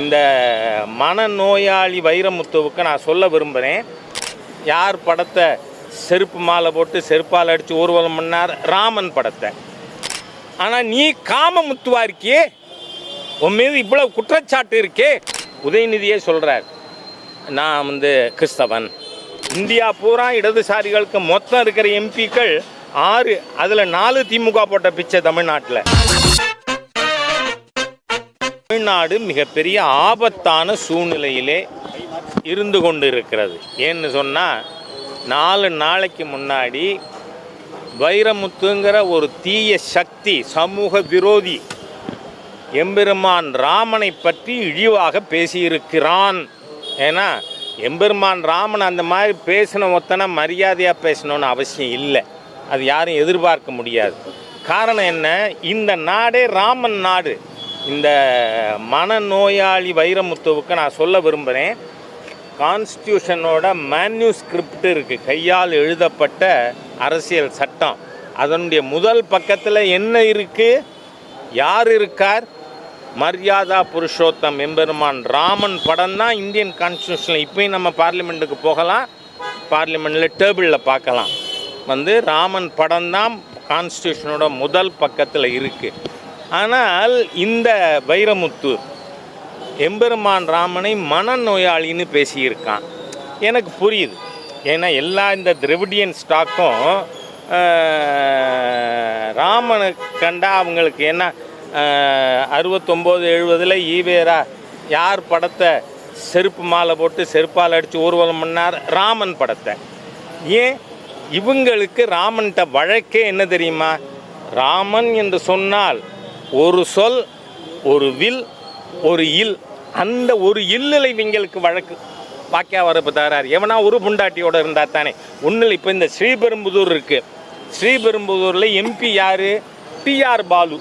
இந்த மனநோயாளி வைரமுத்துவுக்கு நான் சொல்ல விரும்புகிறேன் யார் படத்தை செருப்பு மாலை போட்டு செருப்பால் அடித்து ஊர்வலம் பண்ணார்? ராமன் படத்தை. ஆனால் நீ காமமுத்துவா இருக்கியே? உன் மீது இவ்வளோ குற்றச்சாட்டு இருக்கே? உதயநிதியே சொல்கிறார் நான் வந்து கிறிஸ்தவன். இந்தியா பூரா இடதுசாரிகளுக்கு மொத்தம் இருக்கிற எம்பிக்கள் ஆறு அதில் நாலு திமுக போட்ட பிச்சை தமிழ்நாட்டில். தமிழ்நாடு மிகப்பெரிய ஆபத்தான சூழ்நிலையிலே இருந்து கொண்டு இருக்கிறது ஏன்னு சொன்னால் நாலு நாளைக்கு முன்னாடி வைரமுத்துங்கிற ஒரு தீய சக்தி சமூக விரோதி எம்பெருமான் ராமனை பற்றி இழிவாக பேசியிருக்கிறான். ஏன்னா எம்பெருமான் ராமன் அந்த மாதிரி பேசின ஒத்தனை மரியாதையாக பேசணும்னு அவசியம் இல்லை. அது யாரும் எதிர்பார்க்க முடியாது. காரணம் என்ன? இந்த நாடே ராமன் நாடு. இந்த மனநோயாளி வைரமுத்துவுக்கு நான் சொல்ல விரும்புகிறேன் கான்ஸ்டியூஷனோட மேன்யூஸ்கிரிப்ட் இருக்குது கையால் எழுதப்பட்ட அரசியல் சட்டம். அதனுடைய முதல் பக்கத்தில் என்ன இருக்குது யார் இருக்கார்? மரியாதா புருஷோத்தம் எம்பெருமான் ராமன் படம் தான் இந்தியன் கான்ஸ்டியூஷனில் இப்போயும் நம்ம பார்லிமெண்ட்டுக்கு போகலாம். பார்லிமெண்ட்டில் டேபிளில் பார்க்கலாம். வந்து ராமன் படம் தான் கான்ஸ்டியூஷனோட முதல் பக்கத்தில் இருக்குது ஆனால் இந்த வைரமுத்து எம்பெருமான் ராமனை மனநோயாளின்னு பேசியிருக்கான். எனக்கு புரியுது. ஏன்னா எல்லா இந்த திரவிடியன் ஸ்டாக்கும் ராமனை கண்டா அவங்களுக்கு என்ன அறுபத்தொம்போது எழுபதில் ஈவேரா யார் படத்தை செருப்பு மாலை போட்டு செருப்பால் அடித்து ஊர்வலம் பண்ணார்? ராமன் படத்தை. ஏன்? இவங்களுக்கு ராமன்கிட்ட வழக்கே என்ன தெரியுமா? ராமன் என்று சொன்னால் ஒரு சொல் ஒரு வில் ஒரு இல். அந்த ஒரு இல்லில் இவங்களுக்கு வழக்கு. வாக்கியா வரப்பு தரார் எவனா ஒரு புண்டாட்டியோட இருந்தால் தானே. ஒன்றில் இப்போ இந்த ஸ்ரீபெரும்புதூர் இருக்கு. ஸ்ரீபெரும்புதூரில் எம்பி யார்? டிஆர் பாலு.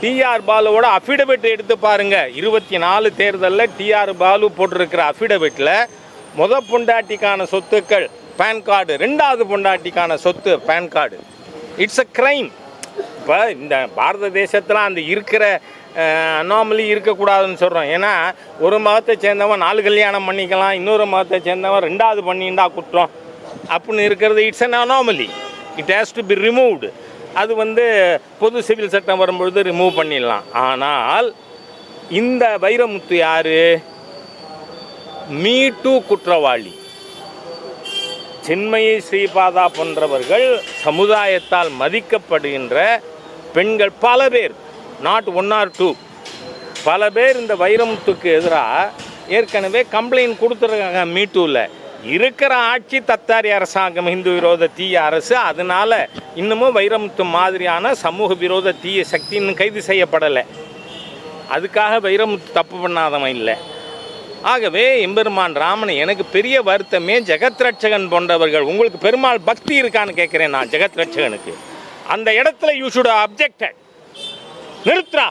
டிஆர் பாலுவோட அஃபிடவிட் எடுத்து பாருங்க. இருபத்தி நாலு தேர்தலில் டிஆர் பாலு போட்டிருக்கிற அஃபிடவிட்டில் முத பொண்டாட்டிக்கான சொத்துக்கள் பேன் கார்டு. ரெண்டாவது பொண்டாட்டிக்கான சொத்து PAN card. It's a crime இப்போ இந்த பாரத தேசத்தில் அந்த இருக்கிற அனாமலி இருக்கக்கூடாதுன்னு சொல்கிறோம் ஏன்னா ஒரு மதத்தை சேர்ந்தவன் நாலு கல்யாணம் பண்ணிக்கலாம் இன்னொரு மதத்தை சேர்ந்தவன் ரெண்டாவது பண்ணிண்டா குற்றம். அப்படின்னு இருக்கிறது it's an anomaly it has to be removed அது வந்து பொது சிவில் சட்டம் வரும்பொழுது ரிமூவ் பண்ணிடலாம். ஆனால் இந்த வைரமுத்து யார்? மீ டூ குற்றவாளி. சின்மயி ஸ்ரீபாதா போன்றவர்கள் சமுதாயத்தால் மதிக்கப்படுகின்ற பெண்கள் பல பேர் நாட் ஒன் ஆர் டூ பல பேர் இந்த வைரமுத்துக்கு எதிராக ஏற்கனவே கம்ப்ளைண்ட் கொடுத்துருக்காங்க மீட்டூவில் இருக்கிற ஆட்சி தத்தாரி அரசாங்கம் இந்து விரோத தீய அரசு அதனால் இன்னமும் வைரமுத்து மாதிரியான சமூக விரோத தீய சக்தி இன்னும் கைது செய்யப்படலை. அதுக்காக வைரமுத்து தப்பு பண்ணாதவன் இல்லை. ஆகவே எம்பெருமான் ராமன் எனக்கு பெரிய வருத்தமே ஜெகத் ரட்சகன் போன்றவர்கள் உங்களுக்கு பெருமாள் பக்தி இருக்கான்னு கேட்குறேன் நான் ஜெகத் ரட்சகனுக்கு அந்த இடத்துல யூ ஷுட் அப்ஜெக்டட் நிறுத்துறா.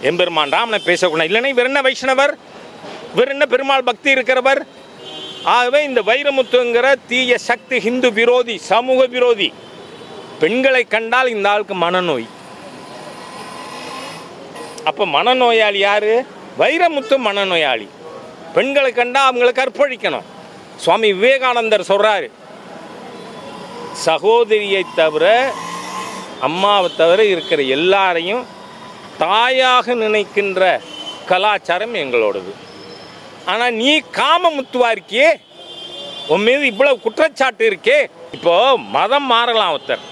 எம்பெருமான் ராமனை பேசக்கூடாது இல்லைன்னா இவர் என்ன வைஷ்ணவர்? இவர் என்ன பெருமாள் பக்தி இருக்கிறவர்? ஆகவே இந்த வைரமுத்துங்கிற தீய சக்தி ஹிந்து விரோதி சமூக விரோதி பெண்களை கண்டால் இந்த ஆளுக்கு மனநோய். அப்போ மனநோயாளி யாரு? வைரமுத்து மனநோயாளி. பெண்களை கண்டா அவங்களை கற்பழிக்கணும். சுவாமி விவேகானந்தர் சொல்றாரு. சகோதரியை தவிர அம்மாவை தவிர இருக்கிற எல்லாரையும் தாயாக நினைக்கின்ற கலாச்சாரம் எங்களோடது. ஆனால் நீ காமமுத்துவா இருக்கியே உன் மீது இவ்வளவு குற்றச்சாட்டு இருக்கே? இப்போ மதம் மாறலாம் ஒருத்தர்.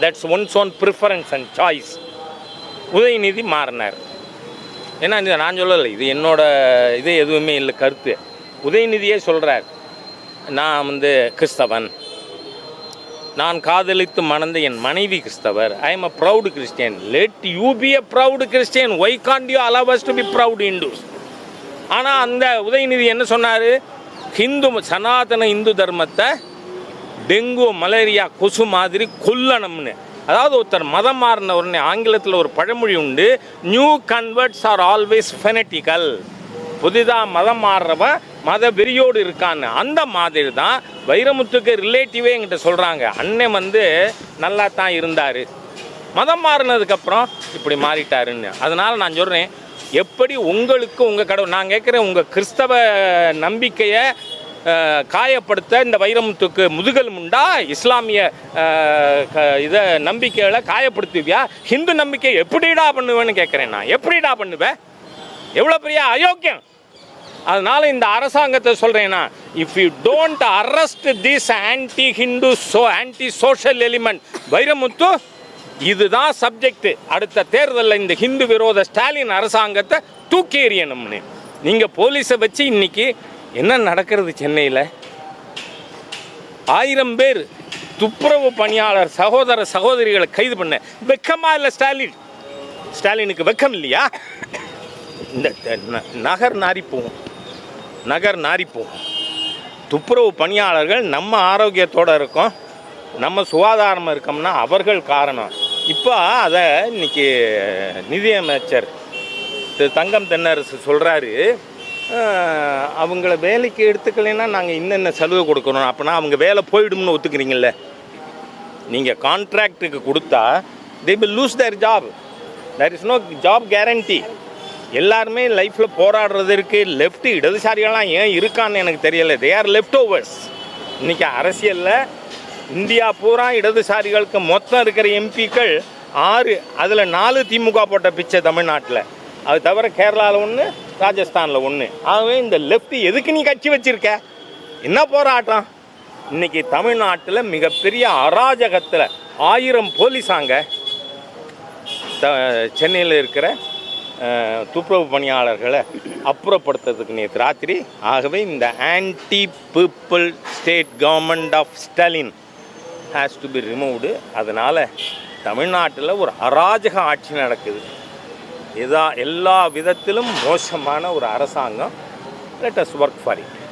That's one's own preference and choice Udhayanidhi மாறினார். ஏன்னா இது நான் சொல்லலை இது என்னோட இது எதுவுமே இல்லை கருத்து. உதயநிதியே சொல்கிறார் நான் வந்து கிறிஸ்தவன். நான் காதலித்து மணந்த என் மனைவி கிறிஸ்தவர். I am a proud Christian let you be a proud Christian why can't you allow us to be proud Hindus ஆனால் அந்த உதயநிதி என்ன சொன்னார்? ஹிந்து சனாதன இந்து தர்மத்தை டெங்கு மலேரியா கொசு மாதிரி கொல்லணும்னு. அதாவது ஒருத்தர் மதம் மாறின உடனே ஆங்கிலத்தில் ஒரு பழமொழி உண்டு new converts are always fanatical புதிதாக மதம் மாறுறவன் மத வெறியோடு இருக்கான்னு. அந்த மாதிரி தான் வைரமுத்துக்கு ரிலேட்டிவே என்கிட்ட சொல்கிறாங்க அண்ணன் வந்து நல்லா தான் இருந்தார். மதம் மாறினதுக்கப்புறம் இப்படி மாறிட்டாருன்னு. அதனால் நான் சொல்கிறேன் எப்படி உங்களுக்கு உங்கள் கடவுள் நான் கேட்குறேன் உங்கள் கிறிஸ்தவ நம்பிக்கையை காயப்படுத்த இந்த வைரமுத்துக்கு முதுகல் முண்டா இஸ்லாமிய க- இதை நம்பிக்கைகளை காயப்படுத்துவியா? ஹிந்து நம்பிக்கை எப்படிடா பண்ணுவேன்னு கேட்குறேன் நான். எப்படிடா பண்ணுவேன் எவ்வளோ பெரிய அயோக்கியம். அதனால் இந்த அரசாங்கத்தை சொல்கிறேன்னா if you don't arrest this anti Hindu so anti social element Vairamuthu இதுதான் சப்ஜெக்ட் அடுத்த தேர்தலில் இந்த ஹிந்து விரோத ஸ்டாலின் அரசாங்கத்தை தூக்கி எறியணும்னு. நீங்கள் போலீஸை வச்சு இன்னைக்கு என்ன நடக்கிறது சென்னையில்? ஆயிரம் பேர் துப்புரவு பணியாளர் சகோதர சகோதரிகளை கைது பண்ண. வெக்கமா இல்லை ஸ்டாலின்? ஸ்டாலினுக்கு வெக்கம் இல்லையா? இந்த நகர் நாரி போகும். நகர் நாரி போகும். துப்புரவு பணியாளர்கள் நம்ம ஆரோக்கியத்தோடு இருக்கோம். நம்ம சுகாதாரமாக இருக்கோம்னா அவர்கள் காரணம். இப்போ அதை இன்னைக்கு நிதியமைச்சர் திரு தங்கம் தென்னரசு சொல்கிறாரு அவங்கள வேலைக்கு எடுத்துக்கலைன்னா நாங்கள் இன்னென்ன சலுகை கொடுக்கணும்? அப்போனா அவங்க வேலை போயிடும்னு ஒத்துக்கிறீங்கள நீங்கள் கான்ட்ராக்டுக்கு கொடுத்தா they will lose their job there is no job guarantee எல்லாருமே லைஃப்பில் போராடுறதற்கு லெஃப்ட் இடதுசாரிகள்லாம் ஏன் இருக்கான்னு எனக்கு தெரியல. தே ஆர் லெஃப்ட் ஓவர்ஸ் இன்றைக்கி அரசியலில் இந்தியா பூரா இடதுசாரிகளுக்கு மொத்தம் இருக்கிற எம்பிக்கள் ஆறு அதில் நாலு திமுக போட்ட பிச்சை தமிழ்நாட்டில். அது தவிர கேரளாவில் ஒன்று ராஜஸ்தானில் ஒன்று ஆகவே இந்த லெஃப்ட் எதுக்கு நீ கட்சி வச்சுருக்க? என்ன போராட்டம்? இன்னைக்கு தமிழ்நாட்டில் மிகப்பெரிய அராஜகத்தில் ஆயிரம் போலீஸாங்க த- சென்னையில் இருக்கிற துப்புரவு பணியாளர்களை அப்புறப்படுத்துறதுக்கு நேற்று ராத்திரி ஆகவே இந்த anti people state government of Stalin has to be removed அதனால் தமிழ்நாட்டில் ஒரு அராஜக ஆட்சி நடக்குது. இதா எல்லா விதத்திலும் மோசமான ஒரு அரசாங்கம். Let us work for it